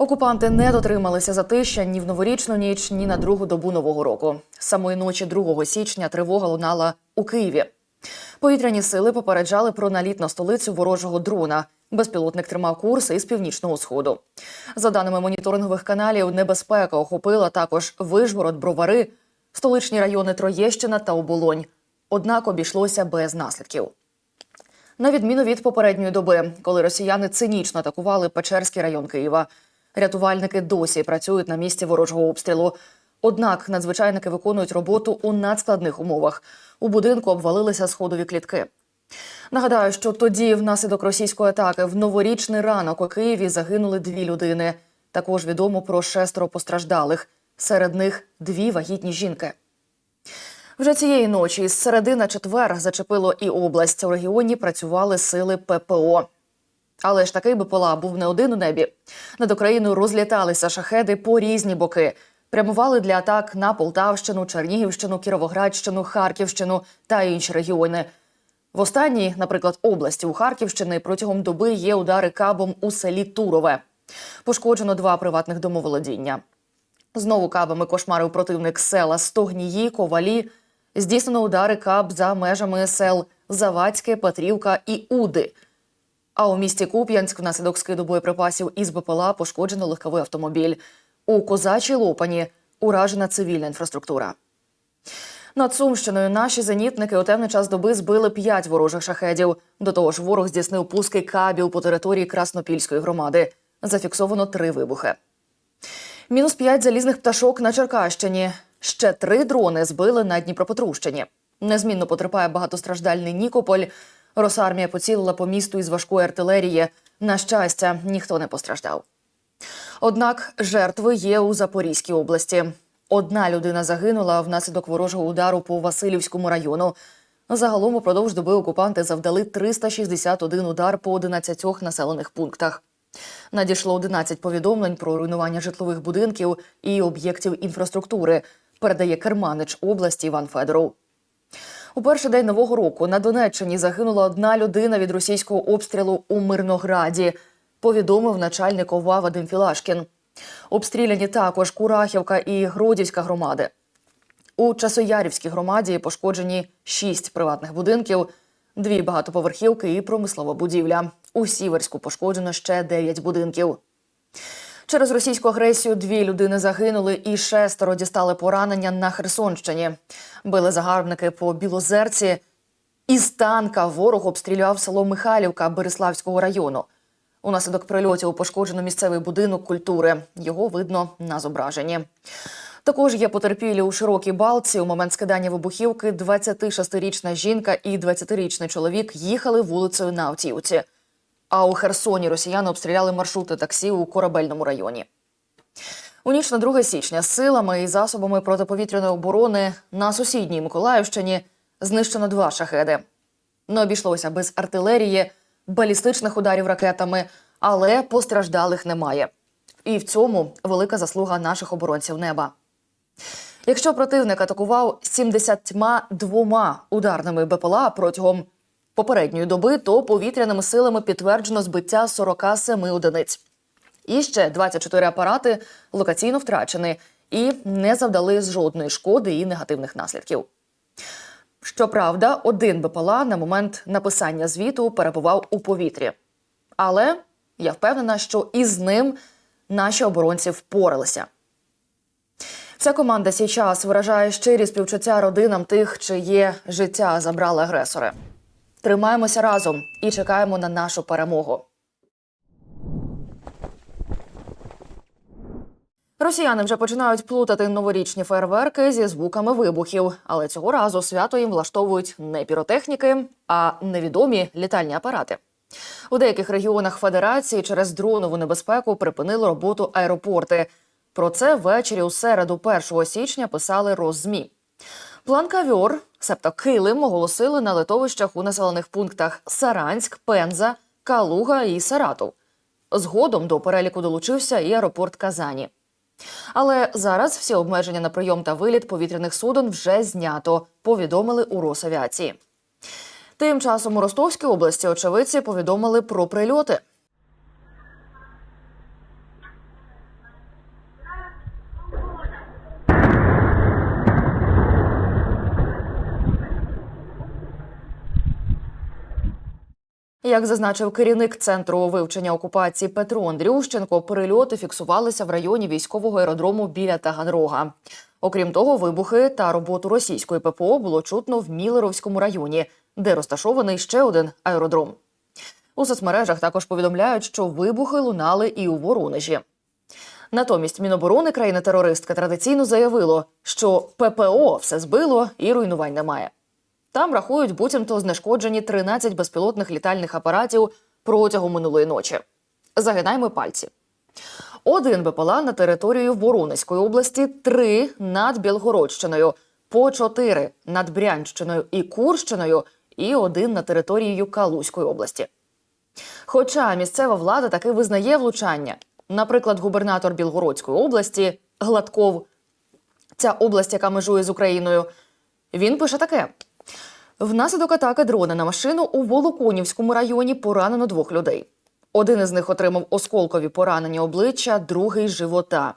Окупанти не дотрималися затища ні в новорічну ніч, ні на другу добу нового року. Самої ночі 2 січня тривога лунала у Києві. Повітряні сили попереджали про наліт на столицю ворожого дрона. Безпілотник тримав курс із північного сходу. За даними моніторингових каналів, небезпека охопила також Вишгород, Бровари, столичні райони Троєщина та Оболонь. Однак обійшлося без наслідків. На відміну від попередньої доби, коли росіяни цинічно атакували Печерський район Києва. Рятувальники досі працюють на місці ворожого обстрілу. Однак надзвичайники виконують роботу у надскладних умовах. У будинку обвалилися сходові клітки. Нагадаю, що тоді, внаслідок російської атаки, в новорічний ранок у Києві загинули дві людини. Також відомо про шестеро постраждалих. Серед них дві вагітні жінки. Вже цієї ночі з середи на четвер зачепило і область. У регіоні працювали сили ППО. Але ж такий БПЛА був не один у небі. Над Україною розліталися шахеди по різні боки. Прямували для атак на Полтавщину, Чернігівщину, Кіровоградщину, Харківщину та інші регіони. В останній, наприклад, області у Харківщини протягом доби є удари кабом у селі Турове. Пошкоджено два приватних домоволодіння. Знову кабами кошмарив противник села Стогнії, Ковалі. Здійснено удари каб за межами сел Завадське, Петрівка і Уди. А у місті Куп'янськ внаслідок скиду боєприпасів із БПЛА пошкоджено легковий автомобіль. У Козачій Лопані уражена цивільна інфраструктура. Над Сумщиною наші зенітники у темний час доби збили п'ять ворожих шахедів. До того ж, ворог здійснив пуски кабів по території Краснопільської громади. Зафіксовано три вибухи. Мінус п'ять залізних пташок на Черкащині. Ще три дрони збили на Дніпропетровщині. Незмінно потерпає багатостраждальний Нікополь. Росармія поцілила по місту із важкої артилерії. На щастя, ніхто не постраждав. Однак жертви є у Запорізькій області. Одна людина загинула внаслідок ворожого удару по Васильівському району. Загалом упродовж доби окупанти завдали 361 удар по 11 населених пунктах. Надійшло 11 повідомлень про руйнування житлових будинків і об'єктів інфраструктури. Передає керманич області Іван Федоров. У перший день нового року на Донеччині загинула одна людина від російського обстрілу у Мирнограді. Повідомив начальник ОВА Вадим Філашкін. Обстріляні також Курахівка і Гродівська громади. У Часоярівській громаді пошкоджені шість приватних будинків, дві багатоповерхівки і промислова будівля. У Сіверську пошкоджено ще дев'ять будинків. Через російську агресію дві людини загинули і шестеро дістали поранення на Херсонщині. Били загарбники по Білозерці. Із танка ворог обстрілював село Михайлівка Береславського району. Унаслідок прильотів пошкоджено місцевий будинок культури. Його видно на зображенні. Також є потерпілі у широкій балці. У момент скидання вибухівки 26-річна жінка і 20-річний чоловік їхали вулицею на автівці. А у Херсоні росіяни обстріляли маршрути таксі у корабельному районі. У ніч на 2 січня силами і засобами протиповітряної оборони на сусідній Миколаївщині знищено два шахеди. Не обійшлося без артилерії, балістичних ударів ракетами, але постраждалих немає. І в цьому велика заслуга наших оборонців неба. Якщо противник атакував 72 ударними БПЛА протягом попередньої доби, то повітряними силами підтверджено збиття 47 одиниць. І ще 24 апарати локаційно втрачені і не завдали жодної шкоди і негативних наслідків. Щоправда, один БПЛА на момент написання звіту перебував у повітрі. Але я впевнена, що із ним наші оборонці впоралися. Ця команда сейчас виражає щирі співчуття родинам тих, чиє життя забрали агресори. Тримаємося разом і чекаємо на нашу перемогу. Росіяни вже починають плутати новорічні фейерверки зі звуками вибухів, але цього разу свято їм влаштовують не піротехніки, а невідомі літальні апарати. У деяких регіонах Федерації через дронову небезпеку припинили роботу аеропорти. Про це ввечері у середу, 1 січня, писали Роззмі. План кавьор, себто килим, оголосили на литовищах у населених пунктах Саранськ, Пенза, Калуга і Саратов. Згодом до переліку долучився і аеропорт Казані. Але зараз всі обмеження на прийом та виліт повітряних суден вже знято, повідомили у Росавіації. Тим часом у Ростовській області очевидці повідомили про прильоти. Як зазначив керівник центру вивчення окупації Петро Андрющенко, перельоти фіксувалися в районі військового аеродрому біля Таганрога. Окрім того, вибухи та роботу російської ППО було чутно в Мілеровському районі, де розташований ще один аеродром. У соцмережах також повідомляють, що вибухи лунали і у Воронежі. Натомість Міноборони країни-терористки традиційно заявило, що ППО все збило і руйнувань немає. Там рахують, буцімто знешкоджені 13 безпілотних літальних апаратів протягом минулої ночі. Загинаємо пальці. Один БПЛА на територію Воронезької області, три над Білгородщиною, по чотири над Брянщиною і Курщиною, і один на територією Калузької області. Хоча місцева влада таки визнає влучання. Наприклад, губернатор Білгородської області Гладков, ця область, яка межує з Україною, він пише таке: внаслідок атаки дрона на машину у Волоконівському районі поранено двох людей. Один із них отримав осколкові поранення обличчя, другий живота.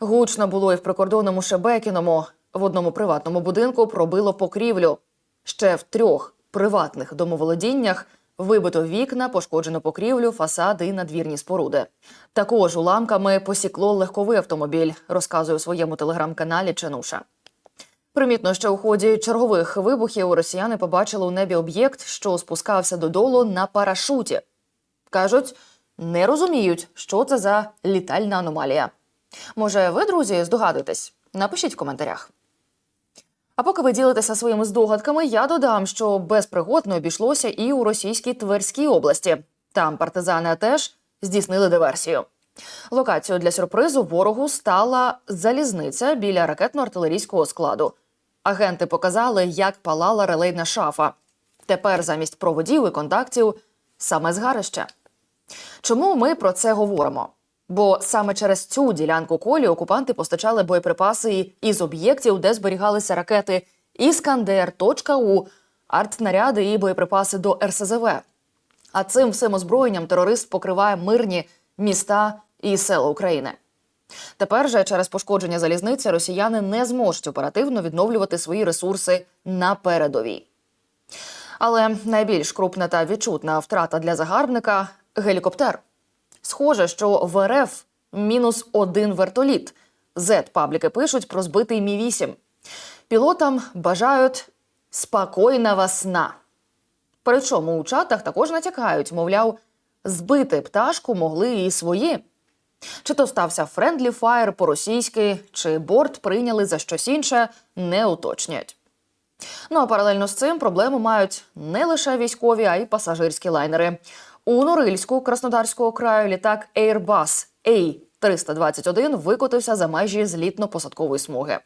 Гучно було і в прикордонному Шебекіному. В одному приватному будинку пробило покрівлю. Ще в трьох приватних домоволодіннях вибито вікна, пошкоджено покрівлю, фасади і надвірні споруди. Також уламками посікло легковий автомобіль, розказує у своєму телеграм-каналі Ченуша. Примітно, що у ході чергових вибухів росіяни побачили у небі об'єкт, що спускався додолу на парашуті. Кажуть, не розуміють, що це за літальна аномалія. Може, ви, друзі, здогадуєтесь? Напишіть в коментарях. А поки ви ділитеся своїми здогадками, я додам, що без пригод не обійшлося і у російській Тверській області. Там партизани теж здійснили диверсію. Локацією для сюрпризу ворогу стала залізниця біля ракетно-артилерійського складу. Агенти показали, як палала релейна шафа. Тепер замість проводів і контактів саме згарище. Чому ми про це говоримо? Бо саме через цю ділянку колі окупанти постачали боєприпаси із об'єктів, де зберігалися ракети Іскандер, точка У, артснаряди і боєприпаси до РСЗВ. А цим всім озброєнням терорист покриває мирні міста і села України. Тепер же через пошкодження залізниці росіяни не зможуть оперативно відновлювати свої ресурси на передовій. Але найбільш крупна та відчутна втрата для загарбника гелікоптер. Схоже, що в РФ мінус один вертоліт. Z-пабліки пишуть про збитий Мі 8 Пілотам бажають спокійного сна. Причому у чатах також натякають, мовляв, збити пташку могли і свої. Чи то стався френдлі фаєр по-російськи, чи борт прийняли за щось інше, не уточнюють. Ну а паралельно з цим проблему мають не лише військові, а й пасажирські лайнери. У Норильську Краснодарського краю літак Airbus A321 викотився за межі злітно-посадкової смуги.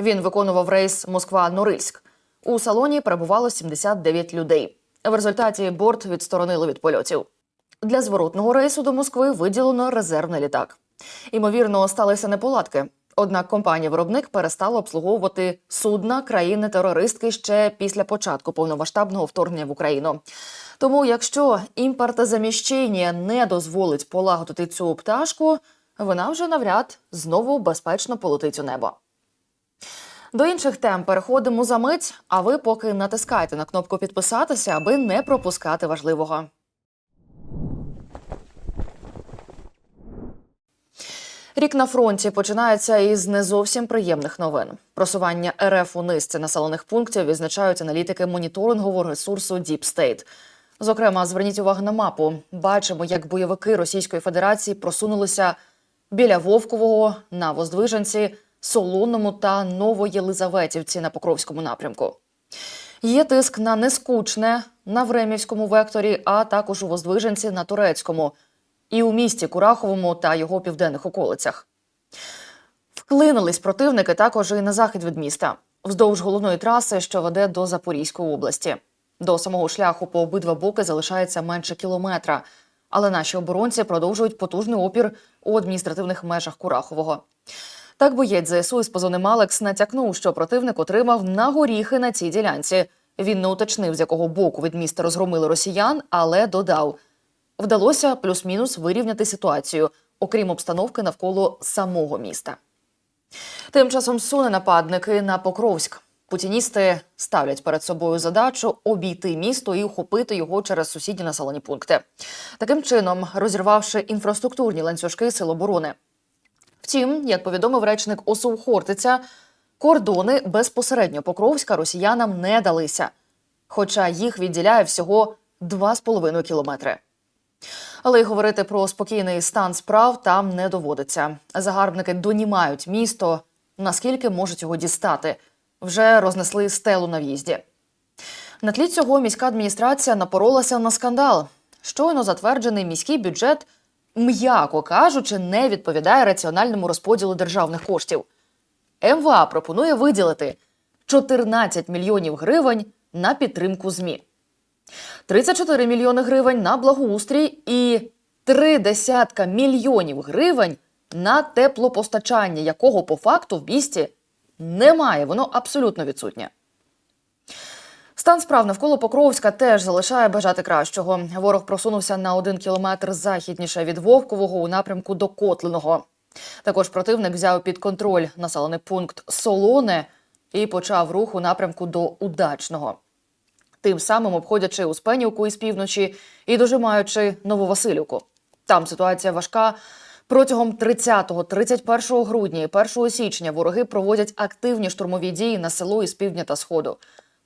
Він виконував рейс Москва-Норильськ. У салоні перебувало 79 людей. В результаті борт відсторонили від польотів. Для зворотного рейсу до Москви виділено резервний літак. Імовірно, сталися неполадки. Однак компанія-виробник перестала обслуговувати судна країни-терористки ще після початку повномасштабного вторгнення в Україну. Тому, якщо імпортозаміщення не дозволить полагодити цю пташку, вона вже навряд знову безпечно полетить у небо. До інших тем переходимо за мить, а ви поки натискайте на кнопку підписатися, аби не пропускати важливого. Рік на фронті починається із не зовсім приємних новин. Просування РФ у низці населених пунктів відзначають аналітики моніторингового ресурсу Deep State. Зокрема, зверніть увагу на мапу. Бачимо, як бойовики Російської Федерації просунулися біля Вовкового на Воздвиженці, Солонному та Новоєлизаветівці на Покровському напрямку. Є тиск на нескучне на Времівському векторі, а також у Воздвиженці на Турецькому і у місті Кураховому та його південних околицях. Вклинились противники також і на захід від міста, вздовж головної траси, що веде до Запорізької області. До самого шляху по обидва боки залишається менше кілометра, але наші оборонці продовжують потужний опір у адміністративних межах Курахового. Так боєць ЗСУ із позивним Алекс натякнув, що противник отримав на горіхи на цій ділянці. Він не уточнив, з якого боку від міста розгромили росіян, але додав: вдалося плюс-мінус вирівняти ситуацію, окрім обстановки навколо самого міста. Тим часом суне нападники на Покровськ. Путіністи ставлять перед собою задачу обійти місто і охопити його через сусідні населені пункти, таким чином розірвавши інфраструктурні ланцюжки сил оборони. Втім, як повідомив речник ОСУ Хортиця, кордони безпосередньо Покровська росіянам не далися, хоча їх відділяє всього 2,5 кілометри. Але й говорити про спокійний стан справ там не доводиться. Загарбники донімають місто, наскільки можуть його дістати. Вже рознесли стелу на в'їзді. На тлі цього міська адміністрація напоролася на скандал. Щойно затверджений міський бюджет, м'яко кажучи, не відповідає раціональному розподілу державних коштів. МВА пропонує виділити 14 мільйонів гривень на підтримку ЗМІ. 34 мільйони гривень на благоустрій і три десятка мільйонів гривень на теплопостачання, якого по факту в місті немає. Воно абсолютно відсутнє. Стан справ навколо Покровська теж залишає бажати кращого. Ворог просунувся на один кілометр західніше від Вовкового у напрямку до Котлиного. Також противник взяв під контроль населений пункт Солоне і почав рух у напрямку до Удачного тим самим обходячи Успенівку із півночі і дожимаючи Нововасилівку. Там ситуація важка. Протягом 30-31 грудня і 1 січня вороги проводять активні штурмові дії на село із півдня та сходу.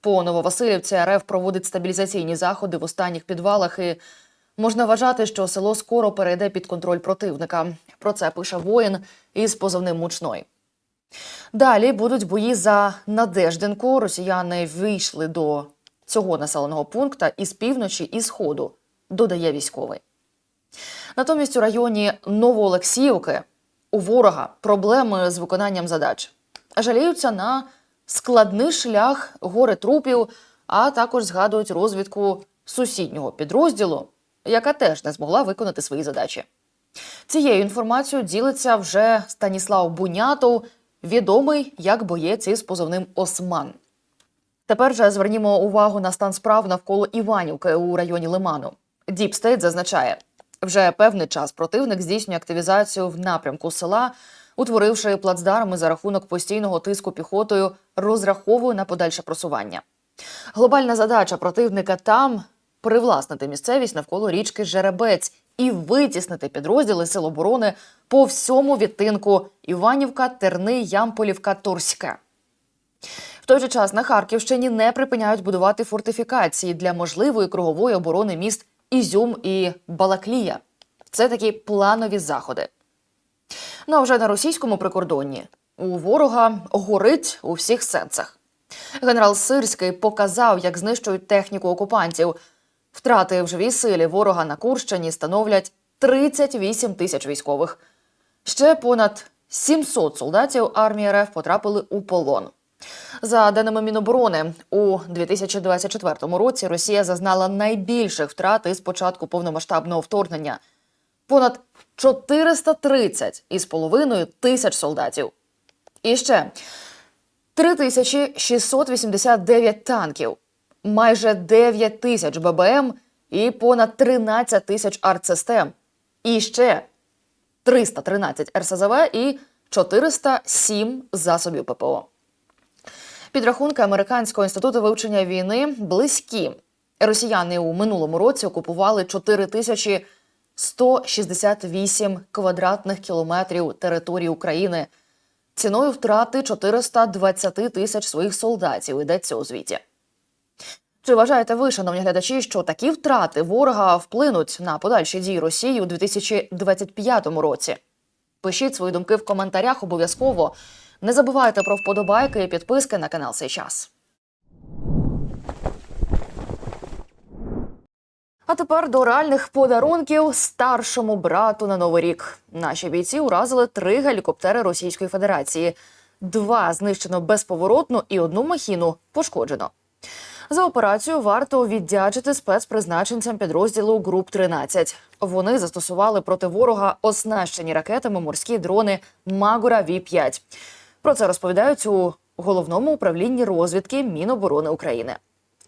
По Нововасилівці РФ проводить стабілізаційні заходи в останніх підвалах. І можна вважати, що село скоро перейде під контроль противника. Про це пише воїн із позивним мучной. Далі будуть бої за Надежденку. Росіяни вийшли до цього населеного пункта із півночі і сходу, додає військовий. Натомість у районі Новоолексіївки у ворога проблеми з виконанням задач. Жаліються на складний шлях гори трупів, а також згадують розвідку сусіднього підрозділу, яка теж не змогла виконати свої задачі. Цією інформацією ділиться вже Станіслав Бунятов, відомий як боєць із позовним Осман. Тепер же звернімо увагу на стан справ навколо Іванівки у районі Лиману. Діпстейт зазначає, вже певний час противник здійснює активізацію в напрямку села, утворивши плацдарми за рахунок постійного тиску піхотою, розраховує на подальше просування. Глобальна задача противника там привласнити місцевість навколо річки Жеребець і витіснити підрозділи Сил оборони по всьому відтинку Іванівка, Терни, Ямполівка, Торська. Той же час на Харківщині не припиняють будувати фортифікації для можливої кругової оборони міст Ізюм і Балаклія. Це такі планові заходи. Ну а вже на російському прикордонні у ворога горить у всіх сенсах. Генерал Сирський показав, як знищують техніку окупантів. Втрати в живій силі ворога на Курщині становлять 38 тисяч військових. Ще понад 700 солдатів армії РФ потрапили у полон. За даними Міноборони, у 2024 році Росія зазнала найбільших втрат із початку повномасштабного вторгнення понад 430 із половиною тисяч солдатів. І ще 3689 танків, майже 9 тисяч ББМ і понад 13 тисяч артсистем. І ще 313 РСЗВ і 407 засобів ППО. Підрахунки Американського інституту вивчення війни близькі. Росіяни у минулому році окупували 4168 квадратних кілометрів території України ціною втрати 420 тисяч своїх солдатів. Йдеться у звіті. Чи вважаєте ви, шановні глядачі, що такі втрати ворога вплинуть на подальші дії Росії у 2025 році? Пишіть свої думки в коментарях обов'язково. Не забувайте про вподобайки і підписки на канал «Сей час». А тепер до реальних подарунків старшому брату на новий рік. Наші бійці уразили три гелікоптери Російської Федерації. Два знищено безповоротно і одну махіну пошкоджено. За операцію варто віддячити спецпризначенцям підрозділу Груп 13 Вони застосували проти ворога оснащені ракетами морські дрони Магура Ві 5 Про це розповідають у головному управлінні розвідки Міноборони України.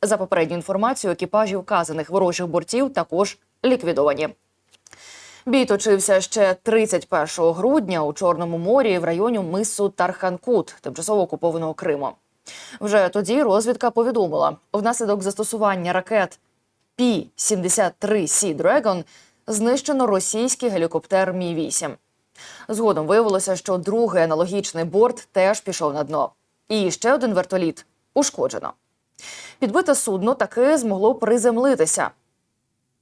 За попередню інформацію, екіпажі вказаних ворожих бортів також ліквідовані. Бій точився ще 31 грудня у Чорному морі в районі мису Тарханкут, тимчасово окупованого Криму. Вже тоді розвідка повідомила, внаслідок застосування ракет Пі-73 Сі Dragon знищено російський гелікоптер Мі 8 Згодом виявилося, що другий аналогічний борт теж пішов на дно. І ще один вертоліт ушкоджено. Підбите судно таки змогло приземлитися.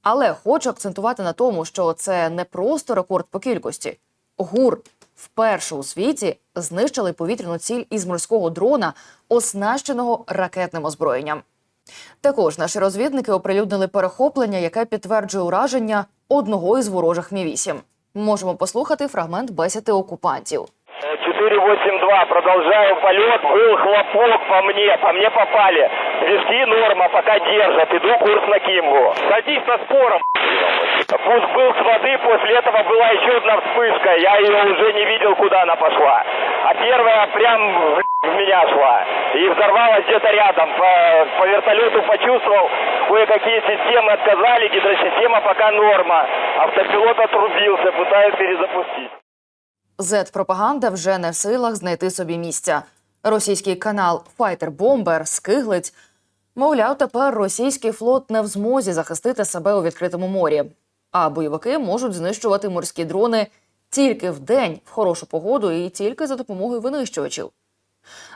Але хочу акцентувати на тому, що це не просто рекорд по кількості. ГУР вперше у світі знищили повітряну ціль із морського дрона, оснащеного ракетним озброєнням. Також наші розвідники оприлюднили перехоплення, яке підтверджує ураження одного із ворожих Мі 8 Можемо послухати фрагмент бесіди окупантів. 482, продолжаю полет, был хлопок по мне, по мне попали. Вести норма, пока держат, иду курс на Кимгу. Садись на спором. Пуск был с воды, после этого была еще одна вспышка, я ее уже не видел, куда она пошла. А первая прям в меня шла. И взорвалась где-то рядом. По, по вертолету почувствовал, кое-какие системы отказали, гидросистема пока норма. Автопилот отрубился, пытаюсь перезапустить. Зет-пропаганда вже не в силах знайти собі місця. Російський канал Fighter Bomber скиглить. Мовляв, тепер російський флот не в змозі захистити себе у відкритому морі. А бойовики можуть знищувати морські дрони тільки в день в хорошу погоду і тільки за допомогою винищувачів.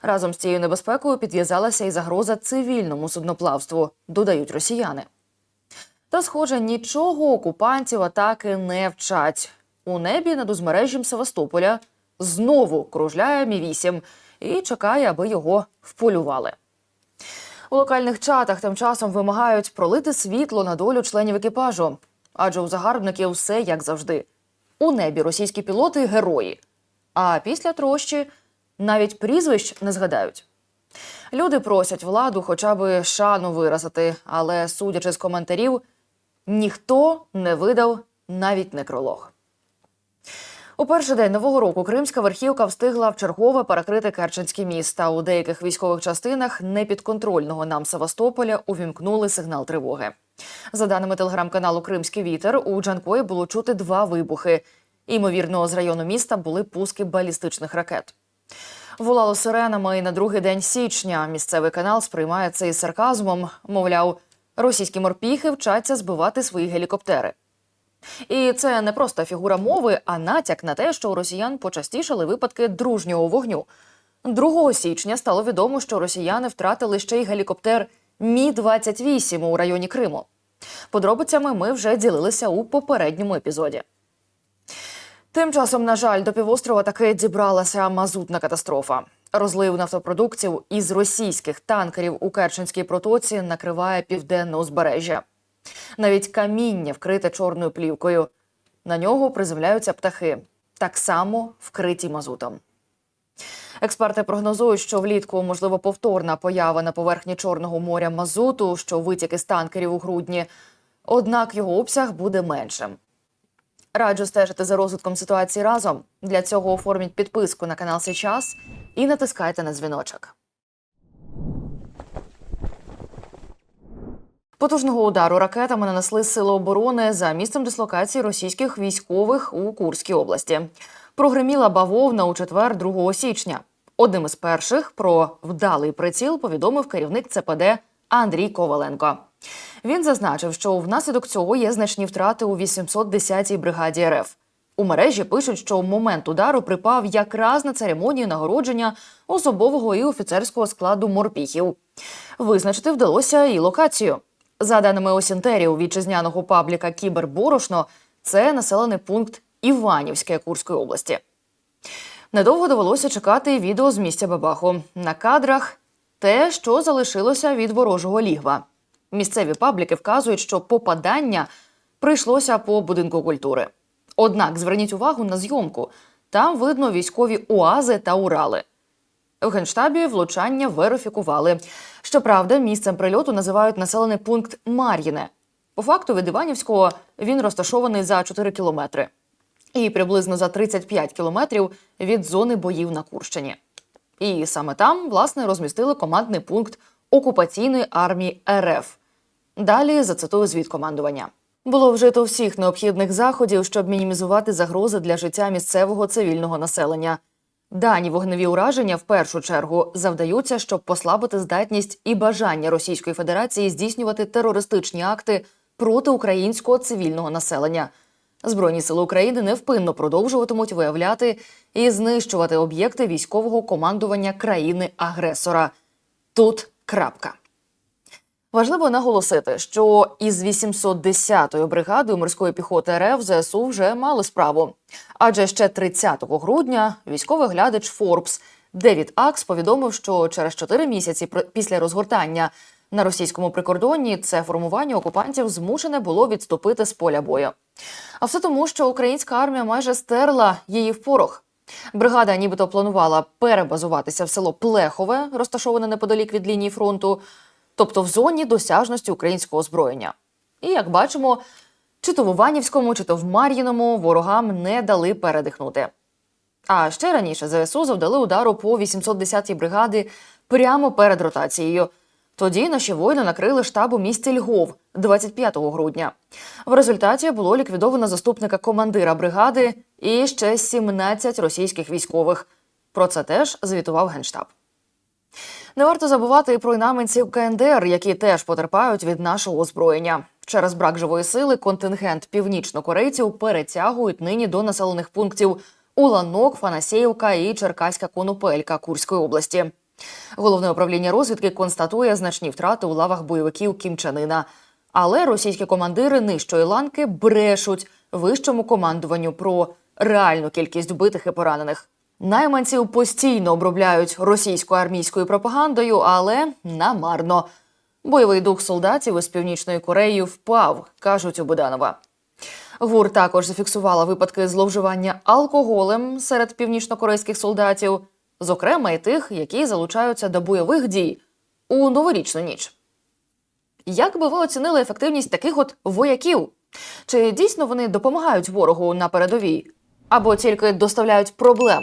Разом з цією небезпекою підв'язалася і загроза цивільному судноплавству, додають росіяни. Та, схоже, нічого окупантів атаки не вчать. У небі над узбережжям Севастополя знову кружляє Мі 8 і чекає, аби його вполювали. У локальних чатах тим часом вимагають пролити світло на долю членів екіпажу, адже у загарбників все як завжди. У небі російські пілоти герої. А після трощі навіть прізвищ не згадають. Люди просять владу хоча б шану виразити, але, судячи з коментарів, ніхто не видав навіть некролог. У перший день нового року кримська верхівка встигла вчергове перекрити Керченський міст. У деяких військових частинах непідконтрольного нам Севастополя увімкнули сигнал тривоги. За даними телеграм-каналу Кримський вітер, у Джанкої було чути два вибухи. Імовірно, з району міста були пуски балістичних ракет. Волало сиренами і на другий день січня. Місцевий канал сприймає це із сарказмом. Мовляв, російські морпіхи вчаться збивати свої гелікоптери. І це не просто фігура мови, а натяк на те, що у росіян почастішали випадки дружнього вогню. 2 січня стало відомо, що росіяни втратили ще й гелікоптер Мі 28 у районі Криму. Подробицями ми вже ділилися у попередньому епізоді. Тим часом, на жаль, до півострова таки дібралася мазутна катастрофа. Розлив нафтопродуктів із російських танкерів у Керченській протоці накриває південне узбережжя. Навіть каміння вкрите чорною плівкою. На нього приземляються птахи, так само вкриті мазутом. Експерти прогнозують, що влітку можливо повторна поява на поверхні Чорного моря мазуту, що витік із танкерів у грудні. Однак його обсяг буде меншим. Раджу стежити за розвитком ситуації разом. Для цього оформіть підписку на канал Сейчас і натискайте на дзвіночок. Потужного удару ракетами нанесли сили оборони за місцем дислокації російських військових у Курській області. Прогреміла бавовна у четвер, 2 січня. Одним із перших про вдалий приціл повідомив керівник ЦПД Андрій Коваленко. Він зазначив, що внаслідок цього є значні втрати у 810-й бригаді РФ. У мережі пишуть, що момент удару припав якраз на церемонію нагородження особового і офіцерського складу морпіхів. Визначити вдалося і локацію. За даними Осінтерів вітчизняного пабліка Кіберборошно, це населений пункт Іванівське Курської області. Недовго довелося чекати відео з місця Бабаху. На кадрах те, що залишилося від ворожого лігва. Місцеві пабліки вказують, що попадання прийшлося по будинку культури. Однак зверніть увагу на зйомку. Там видно військові уази та урали. В генштабі влучання верифікували. Щоправда, місцем прильоту називають населений пункт Мар'їне. По факту від Іванівського він розташований за 4 кілометри і приблизно за 35 кілометрів від зони боїв на Курщині. І саме там, власне, розмістили командний пункт окупаційної армії РФ. Далі зацитую звіт командування. Було вжито всіх необхідних заходів, щоб мінімізувати загрози для життя місцевого цивільного населення. Дані вогневі ураження в першу чергу завдаються, щоб послабити здатність і бажання Російської Федерації здійснювати терористичні акти проти українського цивільного населення. Збройні сили України невпинно продовжуватимуть виявляти і знищувати об'єкти військового командування країни-агресора. Тут крапка. Важливо наголосити, що із 810-ї бригадою морської піхоти РФ ЗСУ вже мали справу. Адже ще 30 грудня військовий глядач Форбс Девід Акс повідомив, що через 4 місяці після розгортання на російському прикордонні це формування окупантів змушене було відступити з поля бою. А все тому, що українська армія майже стерла її в порох. Бригада нібито планувала перебазуватися в село Плехове, розташоване неподалік від лінії фронту, тобто в зоні досяжності українського озброєння. І як бачимо, чи то в Іванівському, чи то в Мар'їному ворогам не дали передихнути. А ще раніше ЗСУ завдали удару по 810-й бригади прямо перед ротацією. Тоді наші воїни накрили штаб у місті Львов 25 грудня. В результаті було ліквідовано заступника командира бригади і ще 17 російських військових. Про це теж звітував генштаб. Не варто забувати і про інаменців КНДР, які теж потерпають від нашого озброєння. Через брак живої сили контингент північнокорейців перетягують нині до населених пунктів Уланок, Фанасєївка і Черкаська Конопелька Курської області. Головне управління розвідки констатує значні втрати у лавах бойовиків кімчанина. Але російські командири нижчої ланки брешуть вищому командуванню про реальну кількість вбитих і поранених. Найманців постійно обробляють російською армійською пропагандою, але намарно. Бойовий дух солдатів із північної Кореї впав, кажуть у Буданова. ГУР також зафіксувала випадки зловживання алкоголем серед північнокорейських солдатів, зокрема і тих, які залучаються до бойових дій у новорічну ніч. Як би ви оцінили ефективність таких от вояків? Чи дійсно вони допомагають ворогу на передовій? Або тільки доставляють проблем?